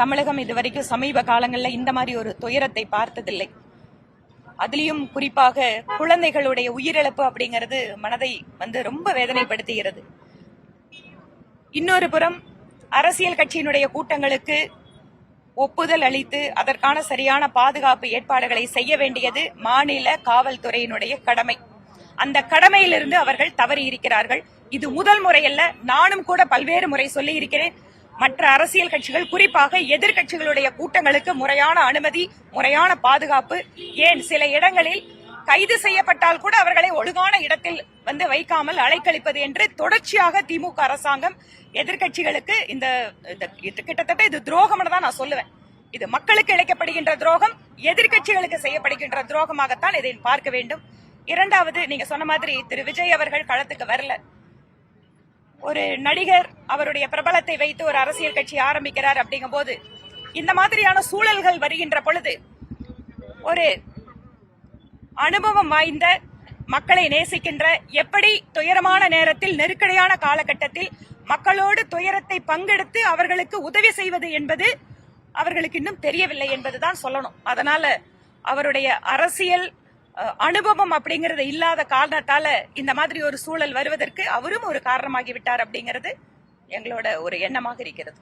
தமிழகம் இதுவரைக்கும் சமீப காலங்களில் இந்த மாதிரி ஒரு துயரத்தை பார்த்ததில்லை. அதுலேயும் குறிப்பாக குழந்தைகளுடைய உயிரிழப்பு அப்படிங்கிறது மனதை வந்து ரொம்ப வேதனைப்படுத்துகிறது. இன்னொரு புறம் அரசியல் கட்சியினுடைய கூட்டங்களுக்கு ஒப்புதல் அளித்து அதற்கான சரியான பாதுகாப்பு ஏற்பாடுகளை செய்ய வேண்டியது மாநில காவல்துறையினுடைய கடமை. அந்த கடமையிலிருந்து அவர்கள் தவறி இருக்கிறார்கள் இது முதல் முறையல்ல. நானும் கூட பல்வேறு முறை சொல்லி இருக்கிறேன் மற்ற அரசியல் கட்சிகள் குறிப்பாக எதிர்க்கட்சிகளுடைய கூட்டங்களுக்கு முறையான அனுமதி முறையான பாதுகாப்பு. ஏன்? சில இடங்களில் கைது செய்யப்பட்டால் கூட அவர்களை ஒழுங்கான இடத்தில் வந்து வைக்காமல் அலைக்கழிப்பது என்று தொடர்ச்சியாக திமுக அரசாங்கம் எதிர்க்கட்சிகளுக்கு இந்த கிட்டத்தட்ட இது துரோகம் தான் நான் சொல்லுவேன். இது மக்களுக்கு இழைக்கப்படுகின்ற துரோகம் எதிர்க்கட்சிகளுக்கு செய்யப்படுகின்ற துரோகமாகத்தான் இதை பார்க்க வேண்டும். இரண்டாவது நீங்க சொன்ன மாதிரி திரு விஜய் அவர்கள் களத்துக்கு வரல. ஒரு நடிகர் அவருடைய பிரபலத்தை வைத்து ஒரு அரசியல் கட்சி ஆரம்பிக்கிறார் அப்படிங்கும்போது இந்த மாதிரியான சூழல்கள் வருகின்ற பொழுது ஒரு அனுபவம் வாய்ந்த மக்களை நேசிக்கின்ற எப்படி துயரமான நேரத்தில் நெருக்கடியான காலகட்டத்தில் மக்களோடு துயரத்தை பங்கெடுத்து அவர்களுக்கு உதவி செய்வது என்பது அவர்களுக்கு இன்னும் தெரியவில்லை என்பதுதான் சொல்லணும். அதனால அவருடைய அரசியல் அனுபவம் அப்படிங்கறது இல்லாத காரணத்தால இந்த மாதிரி ஒரு சூழல் வருவதற்கு அவரும் ஒரு காரணமாகிவிட்டார் அப்படிங்கிறது எங்களோட ஒரு எண்ணமாக இருக்கிறது.